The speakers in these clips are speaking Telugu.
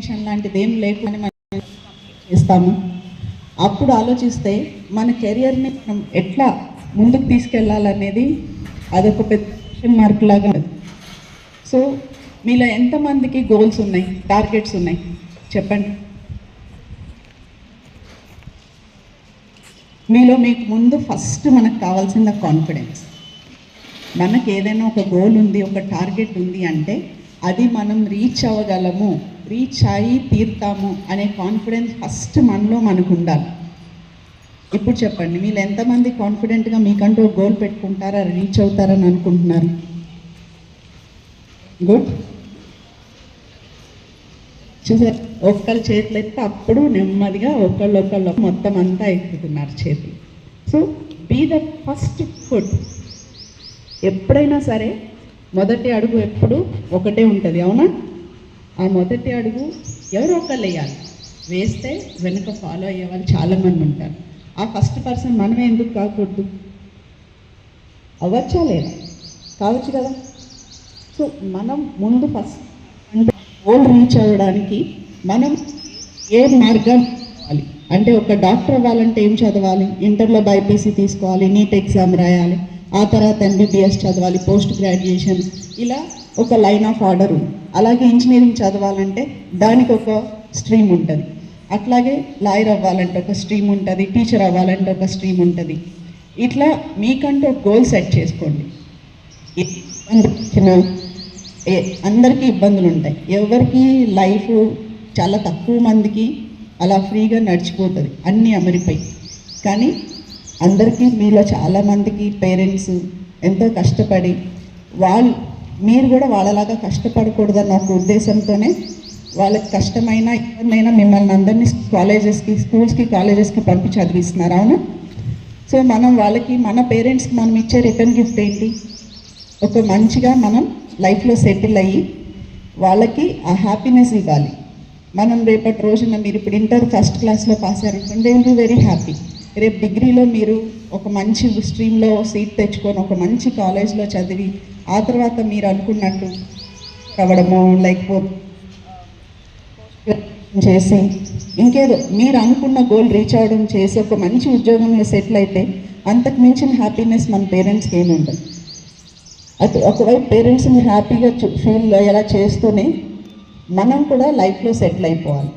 డిస్క్రిమినేషన్ లాంటిది ఏం లేకుండా మనం చేస్తాము. అప్పుడు ఆలోచిస్తే మన కెరియర్ని మనం ఎట్లా ముందుకు తీసుకెళ్ళాలనేది అదొక పెద్ద మార్క్ లాగా సో మీలో ఎంతమందికి గోల్స్ ఉన్నాయి? టార్గెట్స్ ఉన్నాయి? చెప్పండి. మీలో మీకు ముందు ఫస్ట్ మనకు కావాల్సిన కాన్ఫిడెన్స్ మనకి ఏదైనా ఒక గోల్ ఉంది ఒక టార్గెట్ ఉంది అంటే అది మనం రీచ్ అవ్వగలము. రీచ్ అయి తీరుతాము అనే కాన్ఫిడెన్స్ ఫస్ట్ మనలో మనకు ఉండాలి ఇప్పుడు చెప్పండి మీరు ఎంతమంది కాన్ఫిడెంట్గా మీకంటూ గోల్ పెట్టుకుంటారా రీచ్ అవుతారని అనుకుంటున్నారు? గుడ్ చూసారు? ఒక్కళ్ళు చేతులు ఎత్తే అప్పుడు నెమ్మదిగా ఒకళ్ళు ఒకళ్ళు మొత్తం అంతా ఎక్కుతున్నారు చేతులు. So be the first food ఎప్పుడైనా సరే మొదటి అడుగు ఎప్పుడు ఒకటే ఉంటుంది అవునా? ఆ మొదటి అడుగు ఎవరో ఒకళ్ళు వేయాలి. వేస్తే వెనుక ఫాలో అయ్యే వాళ్ళు చాలామంది ఉంటారు. ఆ ఫస్ట్ పర్సన్ మనమే ఎందుకు కాకూడదు? అవ్వచ్చా లేదా? కావచ్చు కదా? సో మనం ముందు ఫస్ట్ అంటే గోల్ రీచ్ అవ్వడానికి మనం ఏ మార్గం కావాలి? అంటే ఒక డాక్టర్ అవ్వాలంటే ఏం చదవాలి? ఇంటర్లో బైపీసీ తీసుకోవాలి నీట్ ఎగ్జామ్ రాయాలి ఆ తర్వాత ఎంబీబీఎస్ చదవాలి పోస్ట్ గ్రాడ్యుయేషన్ ఇలా ఒక లైన్ ఆఫ్ ఆర్డర్ ఉంది. అలాగే ఇంజనీరింగ్ చదవాలంటే దానికి ఒక స్ట్రీమ్ ఉంటుంది. అట్లాగే లాయర్ అవ్వాలంటే ఒక స్ట్రీమ్ ఉంటుంది టీచర్ అవ్వాలంటే ఒక స్ట్రీమ్ ఉంటుంది. ఇట్లా మీకంటూ ఒక గోల్ సెట్ చేసుకోండి. ఏ అందరికీ ఇబ్బందులు ఉంటాయి. ఎవరికి లైఫ్ చాలా తక్కువ మందికి అలా ఫ్రీగా నడిచిపోతుంది. అన్నీ అమరిపోయి. కానీ అందరికీ మీలో చాలామందికి పేరెంట్స్ ఎంతో కష్టపడి వాళ్ళు మీరు కూడా వాళ్ళలాగా కష్టపడకూడదన్న ఒక ఉద్దేశంతోనే వాళ్ళకి కష్టమైన ఇబ్బందైనా మిమ్మల్ని అందరినీ కాలేజెస్కి స్కూల్స్కి కాలేజెస్కి పంపి చదివిస్తున్నారు అవును? సో మనం వాళ్ళకి మన పేరెంట్స్కి మనం ఇచ్చే రిటర్న్ గిఫ్ట్ ఏంటి? ఒక మంచిగా మనం లైఫ్లో సెటిల్ అయ్యి వాళ్ళకి ఆ హ్యాపీనెస్ ఇవ్వాలి. మనం రేపటి రోజున మీరు ఇప్పుడు ఇంటర్ ఫస్ట్ క్లాస్లో pass అయ్యారనుకోండి they will be very happy రేపు డిగ్రీలో మీరు ఒక మంచి స్ట్రీమ్లో సీట్ తెచ్చుకొని ఒక మంచి కాలేజ్లో చదివి ఆ తర్వాత మీరు అనుకున్నట్టు అవ్వడము లేకపోతే చేసి ఇంకేదో మీరు అనుకున్న గోల్ రీచ్ అవ్వడం చేసి ఒక మంచి ఉద్యోగంలో సెటిల్ అయితే అంతకు మించిన హ్యాపీనెస్ మన పేరెంట్స్కి ఏమి ఉండదు. అటు ఒకవైపు పేరెంట్స్ని హ్యాపీగా ఫీల్ ఎలా చేస్తూనే మనం కూడా లైఫ్లో సెటిల్ అయిపోవాలి.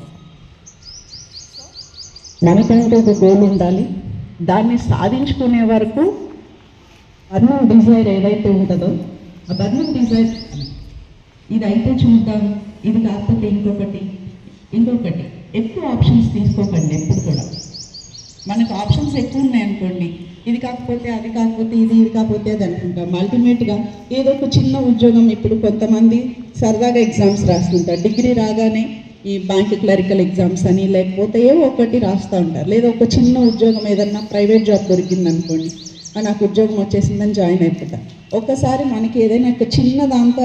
మనకంటూ ఒక గోల్ ఉండాలి. దాన్ని సాధించుకునే వరకు బర్నింగ్ డిజైర్ ఏదైతే ఉంటుందో ఆ బర్నింగ్ డిజైర్ ఇది అయితే చూద్దాం. ఇది కాకపోతే ఇంకొకటి ఇంకొకటి. ఎక్కువ ఆప్షన్స్ తీసుకోకండి ఎప్పుడు కూడా. మనకు ఆప్షన్స్ ఎక్కువ ఉన్నాయనుకోండి ఇది కాకపోతే అది కాకపోతే ఇది ఇది కాకపోతే అది అనుకుంటాం. అల్టిమేట్గా ఏదో ఒక చిన్న ఉద్యోగం ఇప్పుడు కొంతమంది సరదాగా ఎగ్జామ్స్ రాస్తుంటారు. డిగ్రీ రాగానే ఈ బ్యాంక్ క్లరికల్ ఎగ్జామ్స్ అని లేకపోతే ఏవో ఒకటి రాస్తూ ఉంటారు. లేదా ఒక చిన్న ఉద్యోగం ఏదన్నా ప్రైవేట్ జాబ్ దొరికింది అనుకోండి నాకు ఉద్యోగం వచ్చేసిందని జాయిన్ అయిపోతారు ఒక్కసారి మనకి ఏదైనా ఒక చిన్న దాంతో